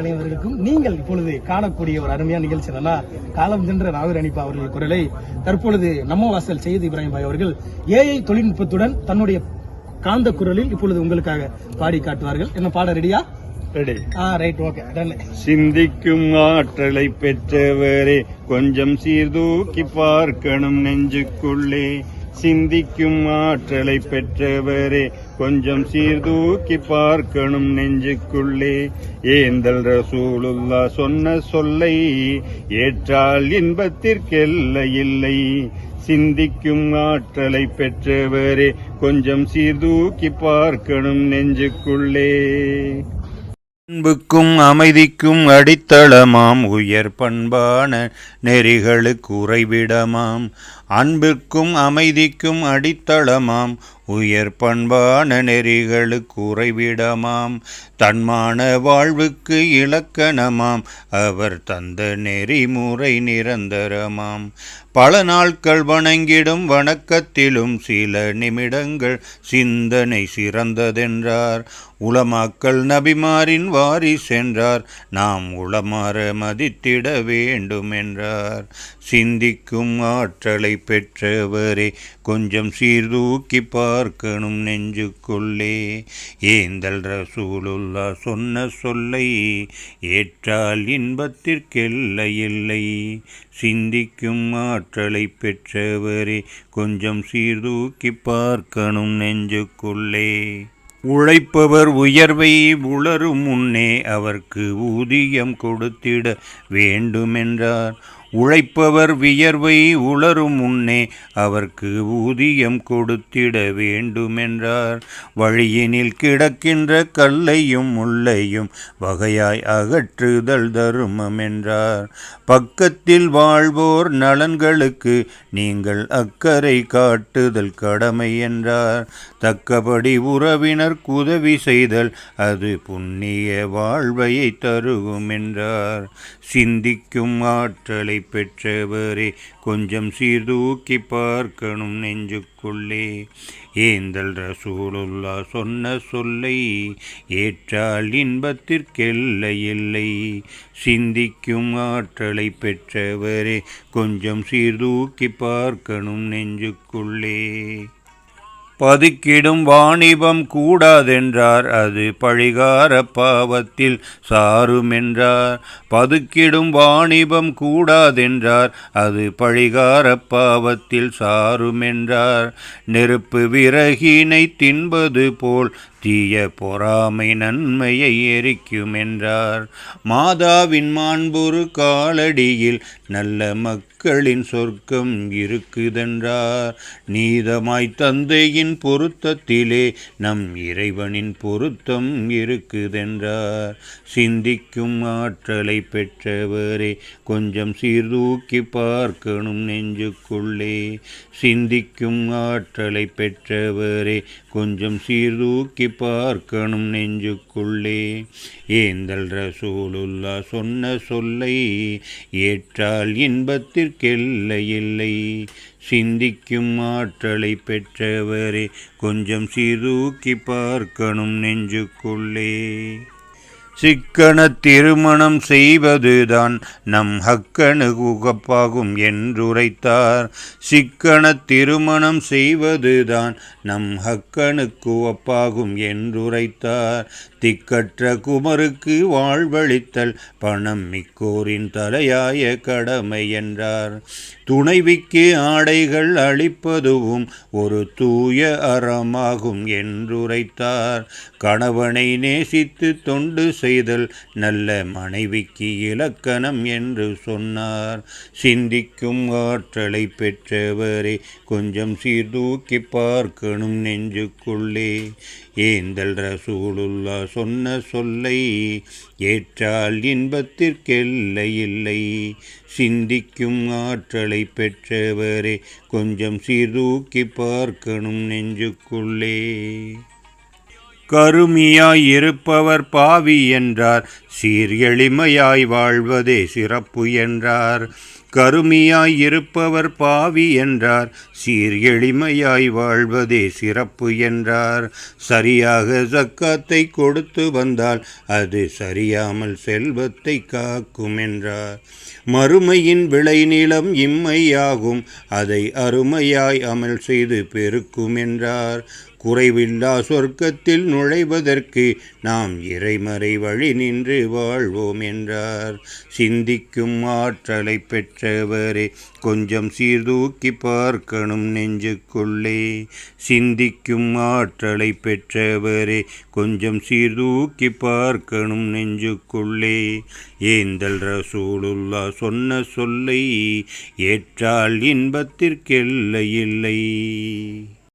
அனைவருக்கும் நீங்கள் இப்பொழுது காணக்கூடிய ஒரு அருமையான நிகழ்ச்சி என்னன்னா காலம் சென்ற நாகூர் அனிப்பா அவர்கள் குரலை தற்பொழுது நம்ம வாசல் செய்து இப்ராஹிம் பாய் அவர்கள் ஏஐ தொழில்நுட்பத்துடன் தன்னுடைய காந்த குரலில் இப்பொழுது உங்களுக்காக பாடி காட்டுவார்கள். என்ன பாட ரெடியா ரெடி ஆ ரைட் ஓகே டன் சிந்திக்கும் ஆற்றலை பெற்றவரே கொஞ்சம் சீர்தூக்கி பார்க்கணும் நெஞ்சுக்குள்ளே. சிந்திக்கும் ஆற்றலை பெற்றவரே கொஞ்சம் சீர்தூக்கி பார்க்கணும் நெஞ்சுக்குள்ளே. ஏந்தல் ரசூலுல்லா சொன்ன சொல்லை ஏற்றால் இன்பத்திற்கெல்ல இல்லை. சிந்திக்கும் ஆற்றலை பெற்றவரே கொஞ்சம் சீர்தூக்கி பார்க்கணும் நெஞ்சுக்குள்ளே. அன்புக்கும் அமைதிக்கும் அடித்தளமாம். உயர் பண்பான நெறிகளுக்கு உறைவிடமாம். அன்புக்கும் அமைதிக்கும் அடித்தளமாம். உயர் பண்பான நெறிகளுக்கு உறைவிடமாம். தன்மான வாழ்வுக்கு இலக்கணமாம். அவர் தந்த நெறிமுறை நிரந்தரமாம். பல நாட்கள் வணங்கிடும் வணக்கத்திலும் சில நிமிடங்கள் சிந்தனை சிறந்ததென்றார். உளமாக்கல் நபிமாரின் வாரி சென்றார் நாம் உளமாற மதித்திட வேண்டும் என்றார் சிந்திக்கும் ஆற்றலை பெற்றவரே கொஞ்சம் சீர்தூக்கிப்பார் பார்க்கணும் நெஞ்சுக்குள்ளே. ஏந்தல் ரசூலுல்லா சொன்ன சொல்லை ஏற்றால் இன்பத்திற்கெல்லை இல்லை. சிந்திக்கும் ஆற்றலை பெற்றவரே கொஞ்சம் சீர்தூக்கி பார்க்கணும் நெஞ்சுக்குள்ளே. உழைப்பவர் உயர்வை உளரும் முன்னே அவர்க்கு ஊதியம் கொடுத்திட வேண்டுமென்றார். உழைப்பவர் வியர்வை உளரும் முன்னே அவர்க்கு ஊதியம் கொடுத்திட வேண்டுமென்றார். வழியினில் கிடக்கின்ற கல்லையும் முள்ளையும் வகையாய் அகற்றுதல் தருமம் என்றார் பக்கத்தில் வாழ்வோர் நலன்களுக்கு நீங்கள் அக்கறை காட்டுதல் கடமை என்றார். தக்கபடி உறவினர் உதவி செய்தல் அது புண்ணிய வாழ்வையை தருகும் என்றார் சிந்திக்கும் ஆற்றலை பெற்றவரே கொஞ்சம் சீர்தூக்கி பார்க்கணும் நெஞ்சுக்குள்ளே. ஏந்தல் ரசூலுல்லா சொன்ன சொல்லை ஏற்றால் இன்பத்திற்கெல்ல இல்லை. சிந்திக்கும் ஆற்றலை பெற்றவரே கொஞ்சம் சீர்தூக்கி பார்க்கணும் நெஞ்சுக்குள்ளே. பதுக்கிடும் வாணிபம் கூடாதென்றார். அது பழிகார பாவத்தில் சாருமென்றார். பதுக்கிடும் வாணிபம் கூடாதென்றார். அது பழிகார பாவத்தில் சாருமென்றார். நெருப்பு விறகினை தின்பது போல் தீய பொறாமை நன்மையை எரிக்கும் என்றார் மாதாவின் மாண்புரு காலடியில் நல்ல மக்களின் சொர்க்கம் இருக்குதென்றார். நீதமாய் தந்தையின் பொருத்தத்திலே நம் இறைவனின் பொருத்தம் இருக்குதென்றார். சிந்திக்கும் ஆற்றலை பெற்றவரே கொஞ்சம் சீர்தூக்கி பார்க்கணும் நெஞ்சுக்குள்ளே. சிந்திக்கும் ஆற்றலை பெற்றவரே கொஞ்சம் சீர்தூக்கி பார்க்கணும் நெஞ்சுக்குள்ளே. ஏந்தல் ரசூலுல்லா சொன்ன சொல்லை ஏற்றால் இன்பத்திற்கெல்லை இல்லை சிந்திக்கும் ஆற்றலை பெற்றவரே கொஞ்சம் சீதூக்கி பார்க்கணும் நெஞ்சுக்குள்ளே. சிக்கன திருமணம் செய்வதுதான் நம் ஹக்கனு உகப்பாகும் என்றுரைத்தார். சிக்கன திருமணம் செய்வதுதான் நம் ஹக்கனுக்கு ஒப்பாகும் என்றுரைத்தார். திக்கற்ற குமருக்கு வாழ்வழித்தல் பணம் மிக்கோரின் தலையாய கடமை என்றார். துணைவிக்கு ஆடைகள் அளிப்பதுவும் ஒரு தூய அறமாகும் என்றுரைத்தார். கணவனை நேசித்து தொண்டு செய்தல் நல்ல மனைவிக்கு இலக்கணம் என்று சொன்னார். சிந்திக்கும் ஆற்றலை பெற்றவரே கொஞ்சம் சீர்தூக்கி பார்க்கணும் நெஞ்சுக்குள்ளே. ஏந்தல் ரசூலுல்லா சொன்ன சொல்லை ஏற்றால் இன்பத்திற்கெல்லை இல்லை. சிந்திக்கும் ஆற்றலை பெற்றவரே கொஞ்சம் சீர்தூக்கி பார்க்கணும் நெஞ்சுக்குள்ளே. கருமியாய் இருப்பவர் பாவி என்றார் சீர் எளிமையாய் வாழ்வதே சிறப்பு என்றார். கருமியாய் இருப்பவர் பாவி என்றார். சீர் எளிமையாய் வாழ்வதே சிறப்பு என்றார். சரியாக சக்காத்தை கொடுத்து வந்தால் அது சரியாமல் செல்வத்தை காக்கும் என்றார். மறுமையின் விளைநிலம் இம்மையாகும். அதை அருமையாய் அமல் செய்து பெருக்கும் என்றார். குறைவில்லா சொர்க்கத்தில் நுழைவதற்கு நாம் இறைமறை வழி நின்று வாழ்வோம் என்றார். சிந்திக்கும் ஆற்றலை பெற்றவரே கொஞ்சம் சீர்தூக்கி பார்க்கணும் நெஞ்சுக்குள்ளே. சிந்திக்கும் ஆற்றலை பெற்றவரே கொஞ்சம் சீர்தூக்கி பார்க்கணும் நெஞ்சுக்குள்ளே. ஏந்தல் ரசூலுல்லா சொன்ன சொல்லை ஏற்றால் இன்பத்திற்கெல்லை இல்லை.